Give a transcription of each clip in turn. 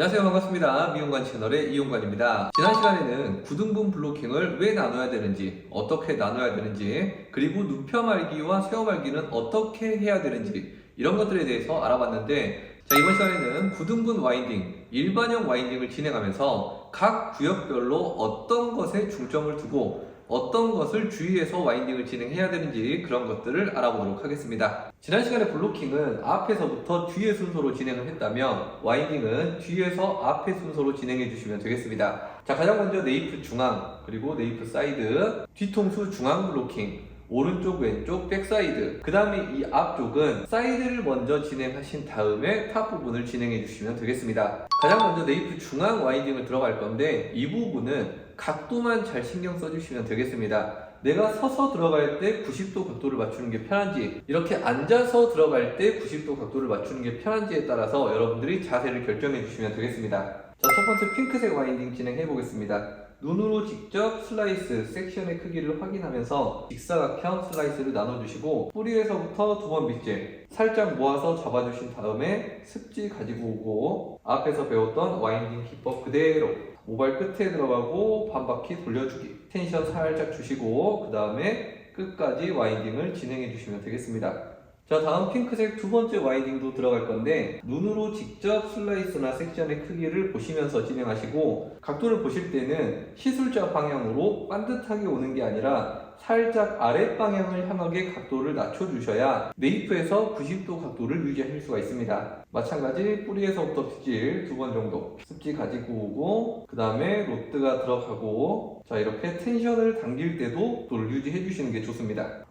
안녕하세요. 반갑습니다. 미용관 채널의 이용관입니다. 지난 시간에는 구등분 블로킹을 왜 나눠야 되는지 어떻게 나눠야 되는지 그리고 눕혀 말기와 세워 말기는 어떻게 해야 되는지 이런 것들에 대해서 알아봤는데 자 이번 시간에는 구등분 와인딩 일반형 와인딩을 진행하면서 각 구역별로 어떤 것에 중점을 두고 어떤 것을 주의해서 와인딩을 진행해야 되는지 그런 것들을 알아보도록 하겠습니다. 지난 시간에 블로킹은 앞에서부터 뒤의 순서로 진행을 했다면 와인딩은 뒤에서 앞의 순서로 진행해 주시면 되겠습니다. 자, 가장 먼저 네이프 중앙, 그리고 네이프 사이드, 뒤통수 중앙 블로킹, 오른쪽 왼쪽 백사이드 그 다음에 이 앞쪽은 사이드를 먼저 진행하신 다음에 탑 부분을 진행해 주시면 되겠습니다 가장 먼저 네이프 중앙 와인딩을 들어갈 건데 이 부분은 각도만 잘 신경 써주시면 되겠습니다. 내가 서서 들어갈 때 90도 각도를 맞추는 게 편한지 이렇게 앉아서 들어갈 때 90도 각도를 맞추는 게 편한지에 따라서 여러분들이 자세를 결정해 주시면 되겠습니다. 자 첫 번째 핑크색 와인딩 진행해 보겠습니다. 눈으로 직접 슬라이스 섹션의 크기를 확인하면서 직사각형 슬라이스를 나눠주시고 뿌리에서부터 두번 빗질 살짝 모아서 잡아주신 다음에 습지 가지고 오고 앞에서 배웠던 와인딩 기법 그대로 모발 끝에 들어가고 반 바퀴 돌려주기. 텐션 살짝 주시고 그 다음에 끝까지 와인딩을 진행해 주시면 되겠습니다. 자 다음 핑크색 두 번째 와인딩도 들어갈 건데 눈으로 직접 슬라이스나 섹션의 크기를 보시면서 진행하시고 각도를 보실 때는 시술자 방향으로 반듯하게 오는 게 아니라 살짝 아랫 방향을 향하게 각도를 낮춰주셔야 네이프에서 90도 각도를 유지할 수가 있습니다. 마찬가지 뿌리에서부터 빗질 두 번 정도 습지 가지고 오고 그 다음에 로트가 들어가고 자 이렇게 텐션을 당길 때도 도를 유지해 주시는 게 좋습니다.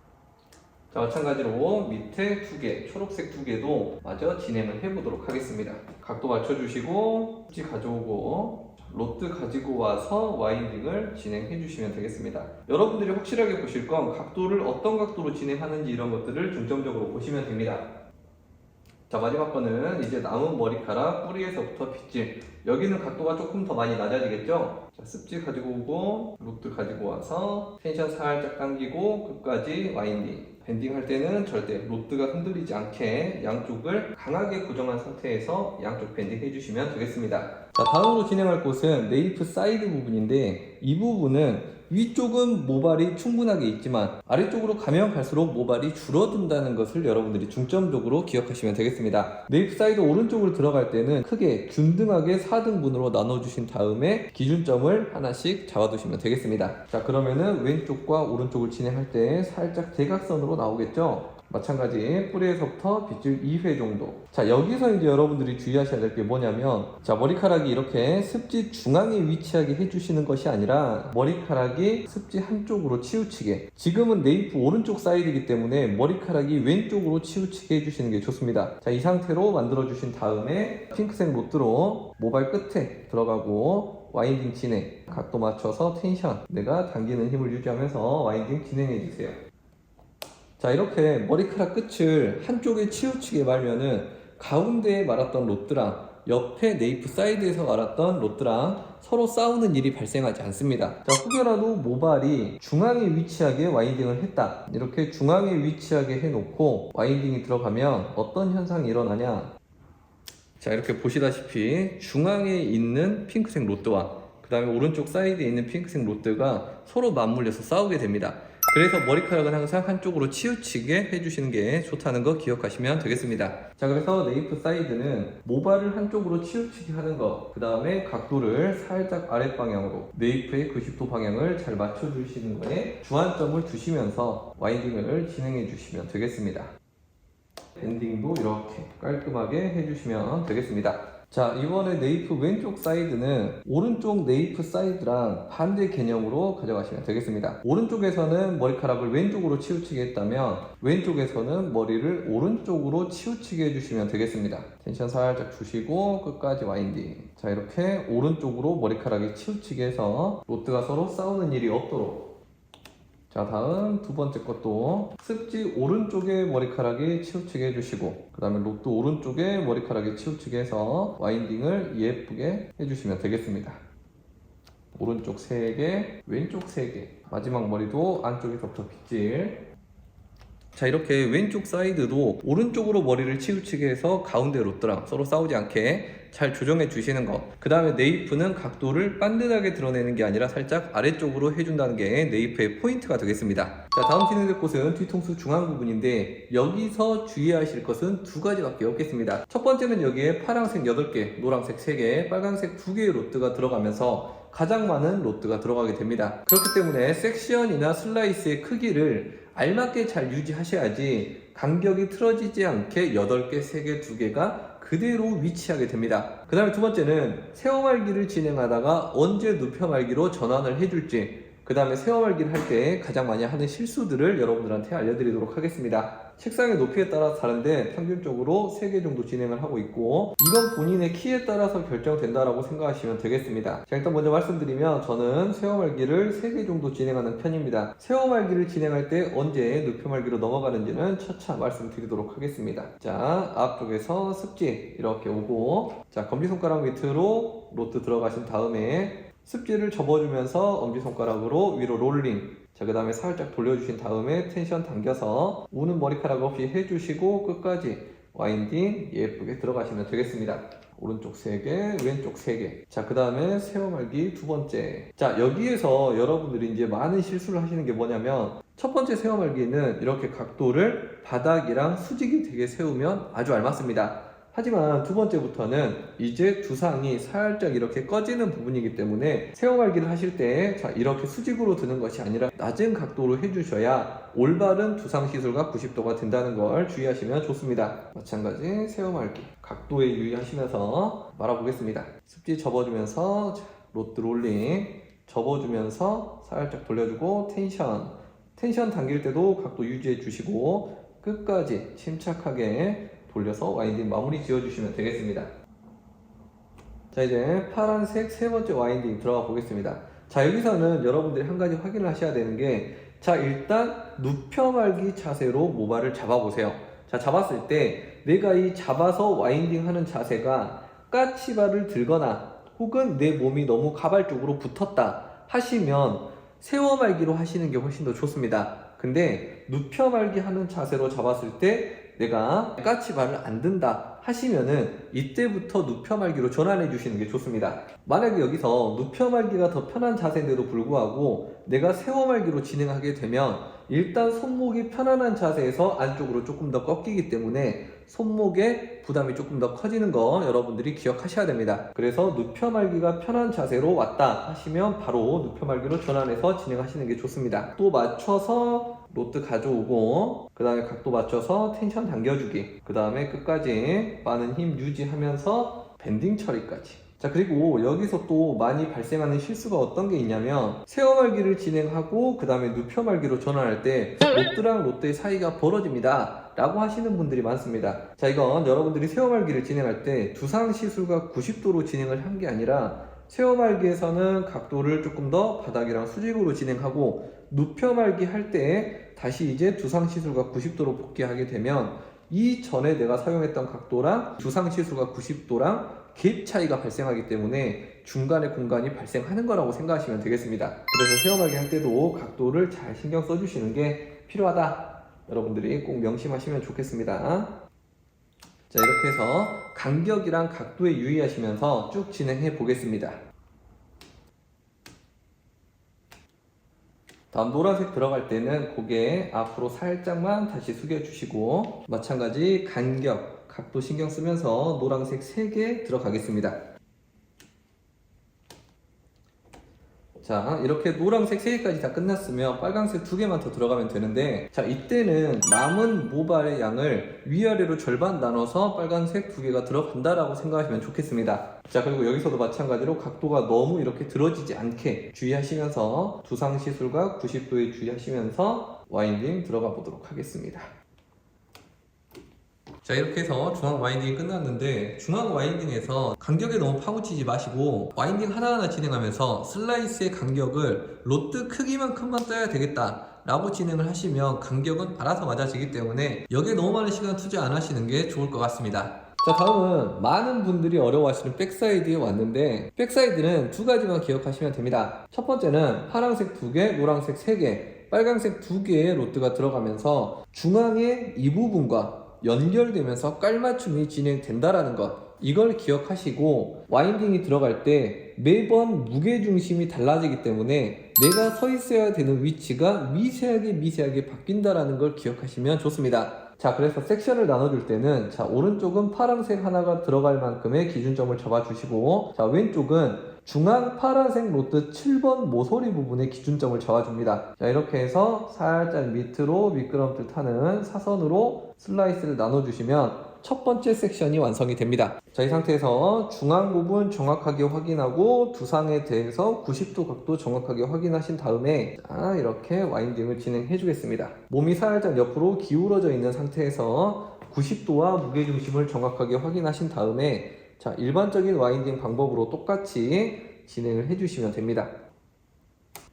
자, 마찬가지로 밑에 두 개, 초록색 두 개도 마저 진행을 해보도록 하겠습니다. 각도 맞춰주시고, 습지 가져오고, 로트 가지고 와서 와인딩을 진행해 주시면 되겠습니다. 여러분들이 확실하게 보실 건 각도를 어떤 각도로 진행하는지 이런 것들을 중점적으로 보시면 됩니다. 자, 마지막 거는 이제 남은 머리카락 뿌리에서부터 빗질. 여기는 각도가 조금 더 많이 낮아지겠죠? 자, 습지 가지고 오고, 로트 가지고 와서 텐션 살짝 당기고, 끝까지 와인딩. 밴딩 할 때는 절대 로트가 흔들리지 않게 양쪽을 강하게 고정한 상태에서 양쪽 밴딩 해주시면 되겠습니다. 자, 다음으로 진행할 곳은 네이프 사이드 부분인데 이 부분은 위쪽은 모발이 충분하게 있지만 아래쪽으로 가면 갈수록 모발이 줄어든다는 것을 여러분들이 중점적으로 기억하시면 되겠습니다. 네이프 사이드 오른쪽으로 들어갈 때는 크게 균등하게 4등분으로 나눠주신 다음에 기준점을 하나씩 잡아두시면 되겠습니다. 자 그러면은 왼쪽과 오른쪽을 진행할 때 살짝 대각선으로 나오겠죠? 마찬가지 뿌리에서부터 빗질 2회 정도. 자 여기서 이제 여러분들이 주의하셔야 될 게 뭐냐면 자 머리카락이 이렇게 습지 중앙에 위치하게 해주시는 것이 아니라 머리카락이 습지 한쪽으로 치우치게. 지금은 네이프 오른쪽 사이드이기 때문에 머리카락이 왼쪽으로 치우치게 해주시는 게 좋습니다. 자 이 상태로 만들어 주신 다음에 핑크색 로트로 모발 끝에 들어가고 와인딩 진행. 각도 맞춰서 텐션. 내가 당기는 힘을 유지하면서 와인딩 진행해 주세요 자 이렇게 머리카락 끝을 한쪽에 치우치게 말면은 가운데에 말았던 롯드랑 옆에 네이프 사이드에서 말았던 롯드랑 서로 싸우는 일이 발생하지 않습니다. 자 혹여라도 모발이 중앙에 위치하게 와인딩을 했다. 이렇게 중앙에 위치하게 해놓고 와인딩이 들어가면 어떤 현상이 일어나냐? 자 이렇게 보시다시피 중앙에 있는 핑크색 롯드와 그 다음에 오른쪽 사이드에 있는 핑크색 롯드가 서로 맞물려서 싸우게 됩니다. 그래서 머리카락은 항상 한쪽으로 치우치게 해주시는 게 좋다는 거 기억하시면 되겠습니다. 자, 그래서 네이프 사이드는 모발을 한쪽으로 치우치게 하는 거, 그 다음에 각도를 살짝 아랫방향으로 네이프의 90도 방향을 잘 맞춰주시는 거에 주안점을 두시면서 와인딩을 진행해 주시면 되겠습니다. 엔딩도 이렇게 깔끔하게 해주시면 되겠습니다. 자, 이번에 네이프 왼쪽 사이드는 오른쪽 네이프 사이드랑 반대 개념으로 가져가시면 되겠습니다. 오른쪽에서는 머리카락을 왼쪽으로 치우치게 했다면 왼쪽에서는 머리를 오른쪽으로 치우치게 해주시면 되겠습니다. 텐션 살짝 주시고 끝까지 와인딩. 자, 이렇게 오른쪽으로 머리카락이 치우치게 해서 로트가 서로 싸우는 일이 없도록 자 다음 두 번째 것도 습지 오른쪽에 머리카락이 치우치게 해주시고 그 다음에 롯도 오른쪽에 머리카락이 치우치게 해서 와인딩을 예쁘게 해주시면 되겠습니다. 오른쪽 3개 왼쪽 3개 마지막 머리도 안쪽에서부터 빗질. 자 이렇게 왼쪽 사이드도 오른쪽으로 머리를 치우치게 해서 가운데 롯드랑 서로 싸우지 않게 잘 조정해 주시는 거. 그 다음에 네이프는 각도를 반듯하게 드러내는 게 아니라 살짝 아래쪽으로 해준다는 게 네이프의 포인트가 되겠습니다. 자, 다음 진행될 곳은 뒤통수 중앙 부분인데 여기서 주의하실 것은 두 가지밖에 없겠습니다. 첫 번째는 여기에 파란색 8개, 노란색 3개, 빨간색 2개의 로트가 들어가면서 가장 많은 로트가 들어가게 됩니다. 그렇기 때문에 섹션이나 슬라이스의 크기를 알맞게 잘 유지하셔야지 간격이 틀어지지 않게 8개, 3개, 2개가 그대로 위치하게 됩니다. 그 다음에 두 번째는 세워 말기를 진행하다가 언제 눕혀 말기로 전환을 해줄지 그 다음에 세워말기를 할 때 가장 많이 하는 실수들을 여러분들한테 알려드리도록 하겠습니다. 책상의 높이에 따라 다른데 평균적으로 3개 정도 진행을 하고 있고 이건 본인의 키에 따라서 결정된다라고 생각하시면 되겠습니다. 자 일단 먼저 말씀드리면 저는 세워말기를 3개 정도 진행하는 편입니다. 세워말기를 진행할 때 언제 눕혀말기로 넘어가는지는 차차 말씀드리도록 하겠습니다. 자 앞쪽에서 습지 이렇게 오고 자 검지손가락 밑으로 로트 들어가신 다음에 습지를 접어주면서 엄지손가락으로 위로 롤링 자, 그 다음에 살짝 돌려주신 다음에 텐션 당겨서 우는 머리카락 없이 해주시고 끝까지 와인딩 예쁘게 들어가시면 되겠습니다. 오른쪽 3개, 왼쪽 3개. 자, 그 다음에 세워 말기 두 번째. 자, 여기에서 여러분들이 이제 많은 실수를 하시는 게 뭐냐면 첫 번째 세워 말기는 이렇게 각도를 바닥이랑 수직이 되게 세우면 아주 알맞습니다. 하지만 두 번째부터는 이제 두상이 살짝 이렇게 꺼지는 부분이기 때문에 세워말기를 하실 때 자, 이렇게 수직으로 드는 것이 아니라 낮은 각도로 해주셔야 올바른 두상 시술과 90도가 된다는 걸 주의하시면 좋습니다. 마찬가지 세워말기 각도에 유의하시면서 말아보겠습니다. 습지 접어주면서 자, 로드 롤링 접어주면서 살짝 돌려주고 텐션 텐션 당길 때도 각도 유지해 주시고 끝까지 침착하게 돌려서 와인딩 마무리 지어주시면 되겠습니다. 자 이제 파란색 세 번째 와인딩 들어가 보겠습니다. 자 여기서는 여러분들이 한 가지 확인을 하셔야 되는 게 자 일단 눕혀말기 자세로 모발을 잡아보세요. 자 잡았을 때 내가 이 잡아서 와인딩 하는 자세가 까치발을 들거나 혹은 내 몸이 너무 가발 쪽으로 붙었다 하시면 세워 말기로 하시는 게 훨씬 더 좋습니다. 근데 눕혀 말기 하는 자세로 잡았을 때 내가 까치발을 안 든다 하시면은 이때부터 눕혀말기로 전환해 주시는 게 좋습니다. 만약에 여기서 눕혀말기가 더 편한 자세인데도 불구하고 내가 세워말기로 진행하게 되면 일단 손목이 편안한 자세에서 안쪽으로 조금 더 꺾이기 때문에 손목에 부담이 조금 더 커지는 거 여러분들이 기억하셔야 됩니다. 그래서 눕혀말기가 편한 자세로 왔다 하시면 바로 눕혀말기로 전환해서 진행하시는 게 좋습니다. 또 맞춰서 로트 가져오고 그 다음에 각도 맞춰서 텐션 당겨주기. 그 다음에 끝까지 많은 힘 유지하면서 밴딩 처리까지. 자 그리고 여기서 또 많이 발생하는 실수가 어떤 게 있냐면 세워말기를 진행하고 그 다음에 눕혀말기로 전환할 때 로트랑 로트의 사이가 벌어집니다. 라고 하시는 분들이 많습니다. 자 이건 여러분들이 세워말기를 진행할 때 두상 시술과 90도로 진행을 한 게 아니라 세워말기에서는 각도를 조금 더 바닥이랑 수직으로 진행하고 눕혀 말기 할때 다시 이제 두상 시술과 90도로 복귀하게 되면 이 전에 내가 사용했던 각도랑 두상 시술과 90도랑 갭 차이가 발생하기 때문에 중간에 공간이 발생하는 거라고 생각하시면 되겠습니다. 그래서 세워말기 할 때도 각도를 잘 신경 써주시는 게 필요하다. 여러분들이 꼭 명심하시면 좋겠습니다. 자, 이렇게 해서 간격이랑 각도에 유의하시면서 쭉 진행해 보겠습니다. 다음 노란색 들어갈 때는 고개 앞으로 살짝만 다시 숙여주시고 마찬가지 간격, 각도 신경 쓰면서 노란색 3개 들어가겠습니다. 자 이렇게 노란색 3개까지 다 끝났으면 빨간색 2개만 더 들어가면 되는데 자 이때는 남은 모발의 양을 위아래로 절반 나눠서 빨간색 2개가 들어간다라고 생각하시면 좋겠습니다. 자 그리고 여기서도 마찬가지로 각도가 너무 이렇게 들어지지 않게 주의하시면서 두상 시술과 90도에 주의하시면서 와인딩 들어가 보도록 하겠습니다 자 이렇게 해서 중앙 와인딩이 끝났는데 중앙 와인딩에서 간격에 너무 파고치지 마시고 와인딩 하나하나 진행하면서 슬라이스의 간격을 로트 크기만큼만 떠야 되겠다 라고 진행을 하시면 간격은 알아서 맞아지기 때문에 여기에 너무 많은 시간 투자 안 하시는 게 좋을 것 같습니다. 자 다음은 많은 분들이 어려워하시는 백사이드에 왔는데 백사이드는 두 가지만 기억하시면 됩니다. 첫 번째는 파란색 두 개, 노란색 세 개, 빨간색 두 개의 로트가 들어가면서 중앙의 이 부분과 연결되면서 깔맞춤이 진행된다라는 것 이걸 기억하시고 와인딩이 들어갈 때 매번 무게 중심이 달라지기 때문에 내가 서 있어야 되는 위치가 미세하게 미세하게 바뀐다라는 걸 기억하시면 좋습니다. 자, 그래서 섹션을 나눠줄 때는 자, 오른쪽은 파란색 하나가 들어갈 만큼의 기준점을 잡아주시고 자, 왼쪽은 중앙 파란색 로트 7번 모서리 부분에 기준점을 잡아줍니다. 자, 이렇게 해서 살짝 밑으로 미끄럼틀 타는 사선으로 슬라이스를 나눠주시면 첫 번째 섹션이 완성이 됩니다. 자, 이 상태에서 중앙 부분 정확하게 확인하고 두상에 대해서 90도 각도 정확하게 확인하신 다음에 자, 이렇게 와인딩을 진행해 주겠습니다. 몸이 살짝 옆으로 기울어져 있는 상태에서 90도와 무게중심을 정확하게 확인하신 다음에 자, 일반적인 와인딩 방법으로 똑같이 진행을 해주시면 됩니다.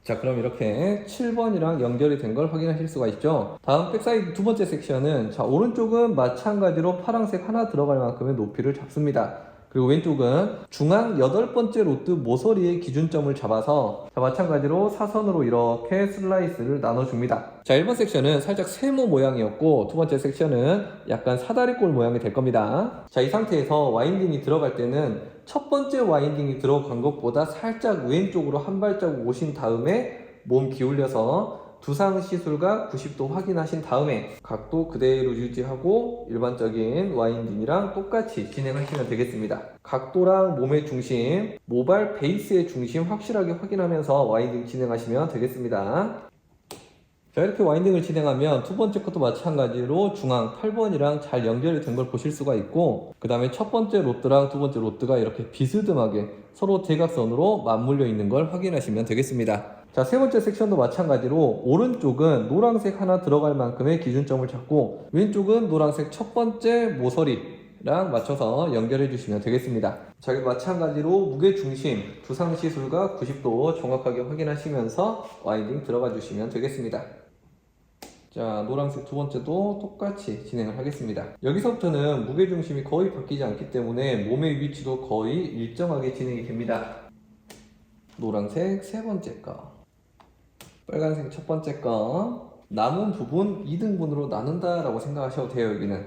자, 그럼 이렇게 7번이랑 연결이 된 걸 확인하실 수가 있죠. 다음 백사이드 두 번째 섹션은 자, 오른쪽은 마찬가지로 파란색 하나 들어갈 만큼의 높이를 잡습니다. 그리고 왼쪽은 중앙 여덟 번째 로트 모서리의 기준점을 잡아서 자, 마찬가지로 사선으로 이렇게 슬라이스를 나눠줍니다. 자, 1번 섹션은 살짝 세모 모양이었고 두 번째 섹션은 약간 사다리꼴 모양이 될 겁니다. 자, 이 상태에서 와인딩이 들어갈 때는 첫 번째 와인딩이 들어간 것보다 살짝 왼쪽으로 한 발자국 오신 다음에 몸 기울여서 두상 시술과 90도 확인하신 다음에 각도 그대로 유지하고 일반적인 와인딩이랑 똑같이 진행하시면 되겠습니다. 각도랑 몸의 중심, 모발 베이스의 중심 확실하게 확인하면서 와인딩 진행하시면 되겠습니다. 자 이렇게 와인딩을 진행하면 두 번째 것도 마찬가지로 중앙 8번이랑 잘 연결이 된 걸 보실 수가 있고 그 다음에 첫 번째 로트랑 두 번째 로트가 이렇게 비스듬하게 서로 대각선으로 맞물려 있는 걸 확인하시면 되겠습니다. 자 세 번째 섹션도 마찬가지로 오른쪽은 노란색 하나 들어갈 만큼의 기준점을 잡고 왼쪽은 노란색 첫 번째 모서리랑 맞춰서 연결해 주시면 되겠습니다. 자 마찬가지로 무게 중심 두상 시술과 90도 정확하게 확인하시면서 와인딩 들어가 주시면 되겠습니다 자, 노란색 두 번째도 똑같이 진행을 하겠습니다. 여기서부터는 무게중심이 거의 바뀌지 않기 때문에 몸의 위치도 거의 일정하게 진행이 됩니다. 노란색 세 번째 거, 빨간색 첫 번째 거, 남은 부분 2등분으로 나눈다 라고 생각하셔도 돼요, 여기는.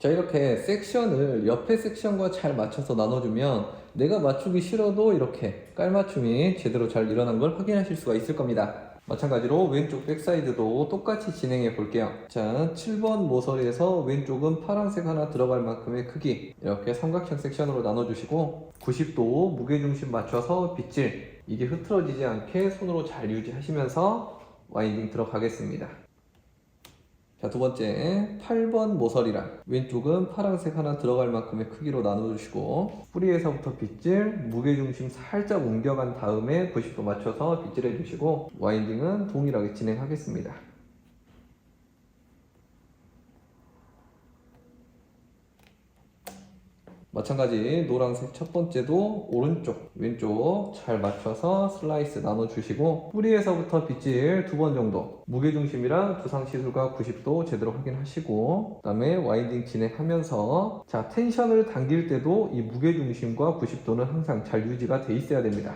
자, 이렇게 섹션을 옆에 섹션과 잘 맞춰서 나눠주면 내가 맞추기 싫어도 이렇게 깔맞춤이 제대로 잘 일어난 걸 확인하실 수가 있을 겁니다. 마찬가지로 왼쪽 백사이드도 똑같이 진행해 볼게요. 자, 7번 모서리에서 왼쪽은 파란색 하나 들어갈 만큼의 크기 이렇게 삼각형 섹션으로 나눠 주시고 90도 무게중심 맞춰서 빗질 이게 흐트러지지 않게 손으로 잘 유지하시면서 와인딩 들어가겠습니다. 자, 두 번째 8번 모서리랑 왼쪽은 파란색 하나 들어갈 만큼의 크기로 나눠주시고 뿌리에서부터 빗질 무게중심 살짝 옮겨간 다음에 90도 맞춰서 빗질해 주시고 와인딩은 동일하게 진행하겠습니다. 마찬가지 노란색 첫 번째도 오른쪽 왼쪽 잘 맞춰서 슬라이스 나눠주시고 뿌리에서부터 빗질 두 번 정도 무게중심이랑 두상 시술과 90도 제대로 확인하시고 그 다음에 와인딩 진행하면서 자 텐션을 당길 때도 이 무게중심과 90도는 항상 잘 유지가 돼 있어야 됩니다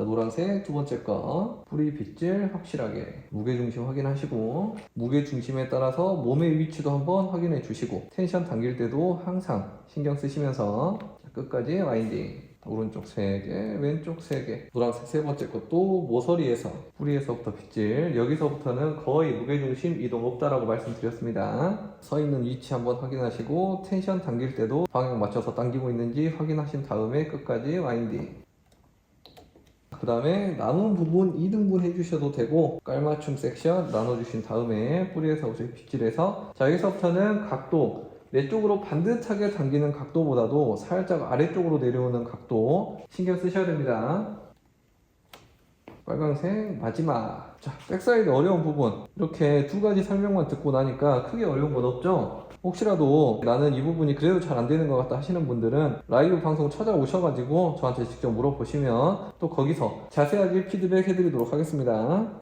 자, 노란색 두 번째 거 뿌리 빗질 확실하게. 무게중심 확인하시고 무게중심에 따라서 몸의 위치도 한번 확인해 주시고 텐션 당길 때도 항상 신경 쓰시면서. 자, 끝까지 와인딩. 오른쪽 3개, 왼쪽 3개. 노란색 세 번째 것도 모서리에서 뿌리에서부터 빗질. 여기서부터는 거의 무게중심 이동 없다라고 말씀드렸습니다. 서 있는 위치 한번 확인하시고 텐션 당길 때도 방향 맞춰서 당기고 있는지 확인하신 다음에 끝까지 와인딩 그 다음에 남은 부분 2등분 해주셔도 되고 깔맞춤 섹션 나눠주신 다음에 뿌리에서부터 빗질해서 자 여기서부터는 각도 내 쪽으로 반듯하게 당기는 각도보다도 살짝 아래쪽으로 내려오는 각도 신경 쓰셔야 됩니다. 빨간색 마지막. 자 백사이드 어려운 부분. 이렇게 두 가지 설명만 듣고 나니까 크게 어려운 건 없죠 혹시라도 나는 이 부분이 그래도 잘 안 되는 것 같다 하시는 분들은 라이브 방송 찾아오셔가지고 저한테 직접 물어보시면 또 거기서 자세하게 피드백 해드리도록 하겠습니다.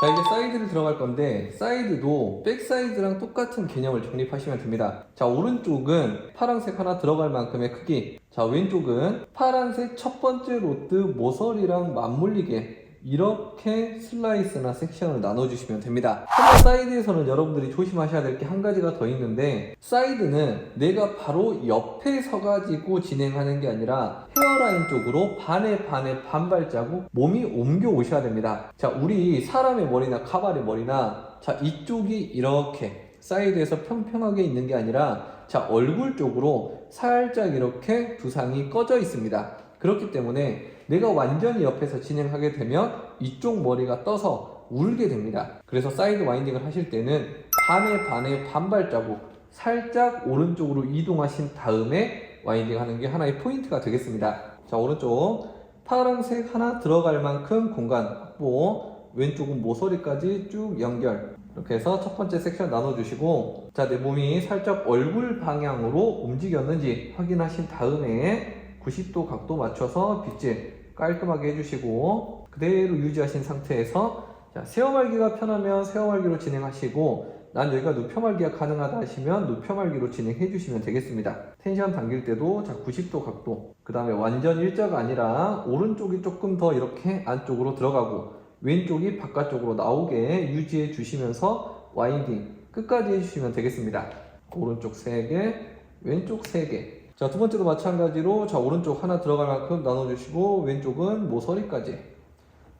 자 이제 사이드를 들어갈 건데 사이드도 백사이드랑 똑같은 개념을 정립하시면 됩니다. 자 오른쪽은 파란색 하나 들어갈 만큼의 크기 자 왼쪽은 파란색 첫 번째 로트 모서리랑 맞물리게 이렇게 슬라이스나 섹션을 나눠주시면 됩니다. 한번 사이드에서는 여러분들이 조심하셔야 될 게 한 가지가 더 있는데 사이드는 내가 바로 옆에 서가지고 진행하는 게 아니라 헤어라인 쪽으로 반에 반에 반발자국 몸이 옮겨 오셔야 됩니다. 자, 우리 사람의 머리나 카발의 머리나 자, 이쪽이 이렇게 사이드에서 평평하게 있는 게 아니라 자, 얼굴 쪽으로 살짝 이렇게 두상이 꺼져 있습니다. 그렇기 때문에 내가 완전히 옆에서 진행하게 되면 이쪽 머리가 떠서 울게 됩니다. 그래서 사이드 와인딩을 하실 때는 반에 반에 반발 자국 살짝 오른쪽으로 이동하신 다음에 와인딩 하는 게 하나의 포인트가 되겠습니다. 자, 오른쪽 파란색 하나 들어갈 만큼 공간 확보 왼쪽은 모서리까지 쭉 연결 이렇게 해서 첫 번째 섹션 나눠주시고 자 내 몸이 살짝 얼굴 방향으로 움직였는지 확인하신 다음에 90도 각도 맞춰서 빗질 깔끔하게 해주시고 그대로 유지하신 상태에서 자 세어말기가 편하면 세어말기로 진행하시고 난 여기가 누펴말기가 가능하다 하시면 누펴말기로 진행해 주시면 되겠습니다 텐션 당길 때도 자 90도 각도 그 다음에 완전 일자가 아니라 오른쪽이 조금 더 이렇게 안쪽으로 들어가고 왼쪽이 바깥쪽으로 나오게 유지해 주시면서 와인딩 끝까지 해주시면 되겠습니다. 오른쪽 3개, 왼쪽 3개. 자, 두 번째도 마찬가지로 자, 오른쪽 하나 들어갈 만큼 나눠주시고 왼쪽은 모서리까지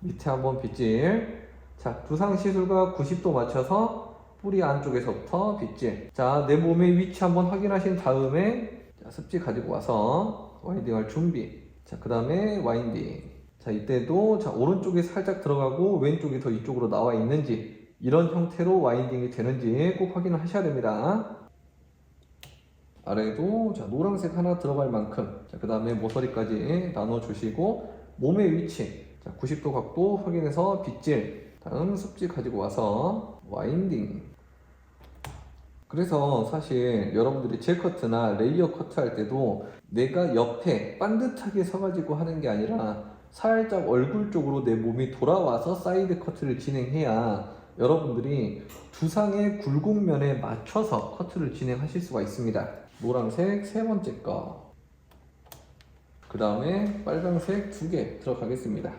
밑에 한번 빗질. 자, 두상 시술과 90도 맞춰서 뿌리 안쪽에서부터 빗질. 자, 내 몸의 위치 한번 확인하신 다음에 자, 습지 가지고 와서 와인딩 할 준비. 자, 그 다음에 와인딩. 자 이때도 자 오른쪽이 살짝 들어가고 왼쪽이 더 이쪽으로 나와 있는지 이런 형태로 와인딩이 되는지 꼭 확인을 하셔야 됩니다 아래도 자 노란색 하나 들어갈 만큼 자그 다음에 모서리까지 나눠 주시고 몸의 위치 자 90도 각도 확인해서 빗질 다음 습지 가지고 와서 와인딩 그래서 사실 여러분들이 젤 커트나 레이어 커트 할 때도 내가 옆에 반듯하게 서가지고 하는 게 아니라 살짝 얼굴 쪽으로 내 몸이 돌아와서 사이드 커트를 진행해야 여러분들이 두상의 굴곡면에 맞춰서 커트를 진행하실 수가 있습니다. 노란색 세 번째 거. 그 다음에 빨간색 두 개 들어가겠습니다.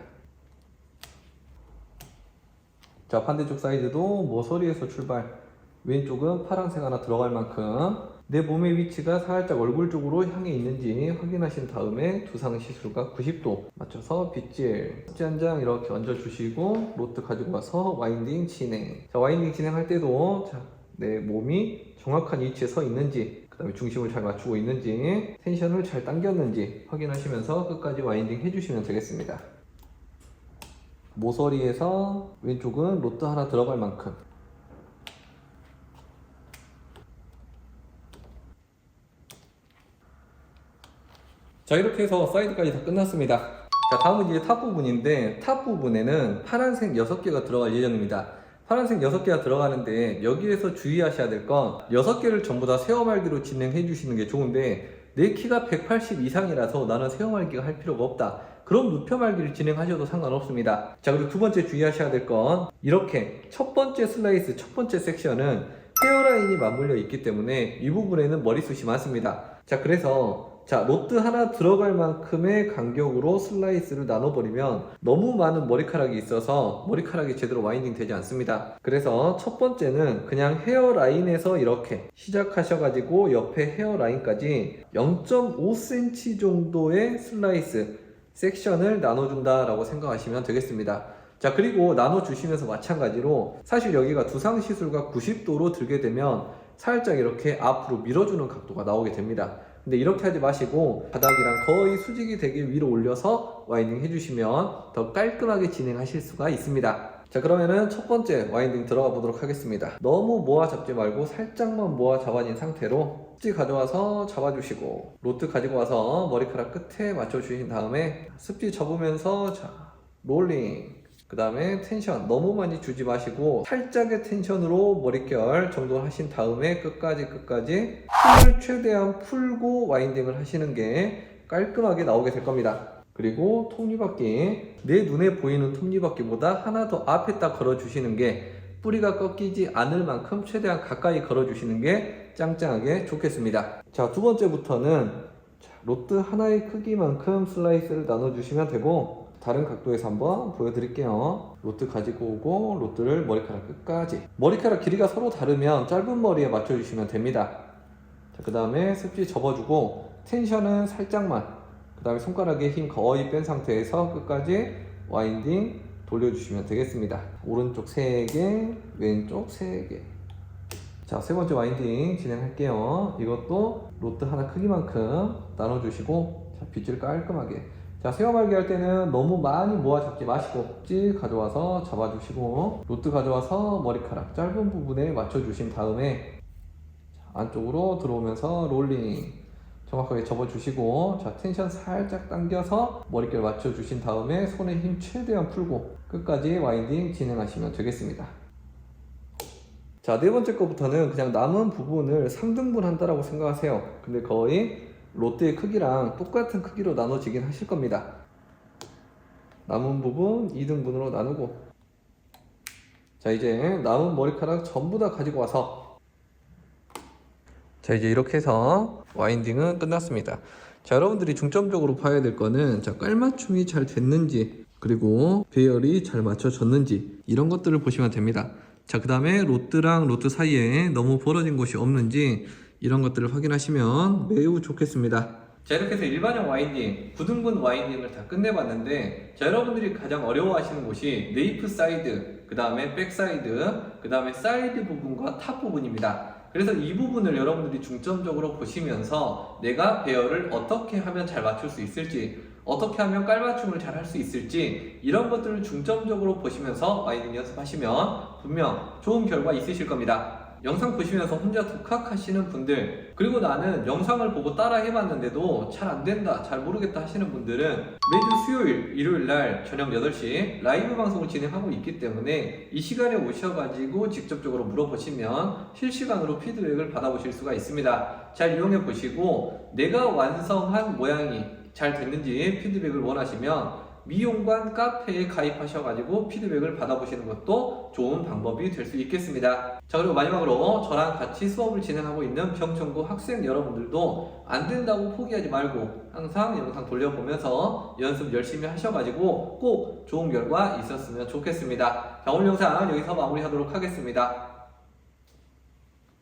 자, 반대쪽 사이드도 모서리에서 출발. 왼쪽은 파란색 하나 들어갈 만큼 내 몸의 위치가 살짝 얼굴 쪽으로 향해 있는지 확인하신 다음에 두상 시술과 90도 맞춰서 빗질 습지 한장 이렇게 얹어주시고 로트 가지고 와서 와인딩 진행 자 와인딩 진행할 때도 자, 내 몸이 정확한 위치에 서 있는지 그 다음에 중심을 잘 맞추고 있는지 텐션을 잘 당겼는지 확인하시면서 끝까지 와인딩 해주시면 되겠습니다. 모서리에서 왼쪽은 로트 하나 들어갈 만큼. 자 이렇게 해서 사이드까지 다 끝났습니다. 자 다음은 이제 탑 부분인데 탑 부분에는 파란색 6개가 들어갈 예정입니다 파란색 6개가 들어가는데 여기에서 주의하셔야 될 건 6개를 전부 다 세어말기로 진행해 주시는 게 좋은데 내 키가 180 이상이라서 나는 세어말기가 할 필요가 없다. 그럼 누펴말기를 진행하셔도 상관없습니다. 자 그리고 두 번째 주의하셔야 될 건 이렇게 첫 번째 슬라이스 첫 번째 섹션은 헤어라인이 맞물려 있기 때문에 이 부분에는 머리숱이 많습니다. 자 그래서 자, 로트 하나 들어갈 만큼의 간격으로 슬라이스를 나눠버리면 너무 많은 머리카락이 있어서 머리카락이 제대로 와인딩 되지 않습니다. 그래서 첫 번째는 그냥 헤어라인에서 이렇게 시작하셔가지고 옆에 헤어라인까지 0.5cm 정도의 슬라이스 섹션을 나눠준다라고 생각하시면 되겠습니다. 자, 그리고 나눠주시면서 마찬가지로 사실 여기가 두상 시술과 90도로 들게 되면 살짝 이렇게 앞으로 밀어주는 각도가 나오게 됩니다. 근데 이렇게 하지 마시고 바닥이랑 거의 수직이 되게 위로 올려서 와인딩 해주시면 더 깔끔하게 진행하실 수가 있습니다. 자 그러면은 첫 번째 와인딩 들어가 보도록 하겠습니다. 너무 모아 잡지 말고 살짝만 모아 잡아진 상태로 습지 가져와서 잡아주시고 로트 가지고 와서 머리카락 끝에 맞춰주신 다음에 습지 접으면서 자 롤링 그 다음에 텐션 너무 많이 주지 마시고 살짝의 텐션으로 머릿결 정도 하신 다음에 끝까지 끝까지 힘을 최대한 풀고 와인딩을 하시는 게 깔끔하게 나오게 될 겁니다. 그리고 톱니바퀴 내 눈에 보이는 톱니바퀴보다 하나 더 앞에 딱 걸어주시는 게 뿌리가 꺾이지 않을 만큼 최대한 가까이 걸어주시는 게 짱짱하게 좋겠습니다. 자, 두 번째부터는 자, 로트 하나의 크기만큼 슬라이스를 나눠주시면 되고 다른 각도에서 한번 보여드릴게요. 로트 가지고 오고 로트를 머리카락 끝까지. 머리카락 길이가 서로 다르면 짧은 머리에 맞춰주시면 됩니다. 자, 그 다음에 습지 접어주고 텐션은 살짝만. 그 다음에 손가락에 힘 거의 뺀 상태에서 끝까지 와인딩 돌려주시면 되겠습니다. 오른쪽 3개, 왼쪽 3개. 자, 세 번째 와인딩 진행할게요. 이것도 로트 하나 크기만큼 나눠주시고, 자, 빗질 깔끔하게. 자, 세워말기 할 때는 너무 많이 모아 잡지 마시고, 찌 가져와서 잡아주시고, 로트 가져와서 머리카락 짧은 부분에 맞춰주신 다음에, 자, 안쪽으로 들어오면서 롤링. 정확하게 접어주시고, 자, 텐션 살짝 당겨서 머릿결 맞춰주신 다음에 손에 힘 최대한 풀고, 끝까지 와인딩 진행하시면 되겠습니다. 자, 네 번째 거부터는 그냥 남은 부분을 3등분 한다라고 생각하세요. 근데 거의 롯데의 크기랑 똑같은 크기로 나눠지긴 하실 겁니다. 남은 부분 2등분으로 나누고 자, 이제 남은 머리카락 전부 다 가지고 와서 자, 이제 이렇게 해서 와인딩은 끝났습니다. 자, 여러분들이 중점적으로 봐야 될 거는 자, 깔맞춤이 잘 됐는지 그리고 배열이 잘 맞춰졌는지 이런 것들을 보시면 됩니다. 자, 그 다음에 로트랑 로트 사이에 너무 벌어진 곳이 없는지 이런 것들을 확인하시면 매우 좋겠습니다. 자, 이렇게 해서 일반형 와인딩, 9등분 와인딩을 다 끝내봤는데, 자, 여러분들이 가장 어려워하시는 곳이 네이프 사이드, 그 다음에 백 사이드, 그 다음에 사이드 부분과 탑 부분입니다. 그래서 이 부분을 여러분들이 중점적으로 보시면서 내가 배열을 어떻게 하면 잘 맞출 수 있을지, 어떻게 하면 깔맞춤을 잘 할 수 있을지 이런 것들을 중점적으로 보시면서 와이딩 연습하시면 분명 좋은 결과 있으실 겁니다. 영상 보시면서 혼자 독학하시는 분들 그리고 나는 영상을 보고 따라 해봤는데도 잘 안 된다 잘 모르겠다 하시는 분들은 매주 수요일 일요일 날 저녁 8시 라이브 방송을 진행하고 있기 때문에 이 시간에 오셔가지고 직접적으로 물어보시면 실시간으로 피드백을 받아보실 수가 있습니다. 잘 이용해 보시고 내가 완성한 모양이 잘 됐는지 피드백을 원하시면 미용관 카페에 가입하셔가지고 피드백을 받아보시는 것도 좋은 방법이 될 수 있겠습니다. 자 그리고 마지막으로 저랑 같이 수업을 진행하고 있는 병천구 학생 여러분들도 안 된다고 포기하지 말고 항상 영상 돌려보면서 연습 열심히 하셔가지고 꼭 좋은 결과 있었으면 좋겠습니다. 자 오늘 영상 여기서 마무리하도록 하겠습니다.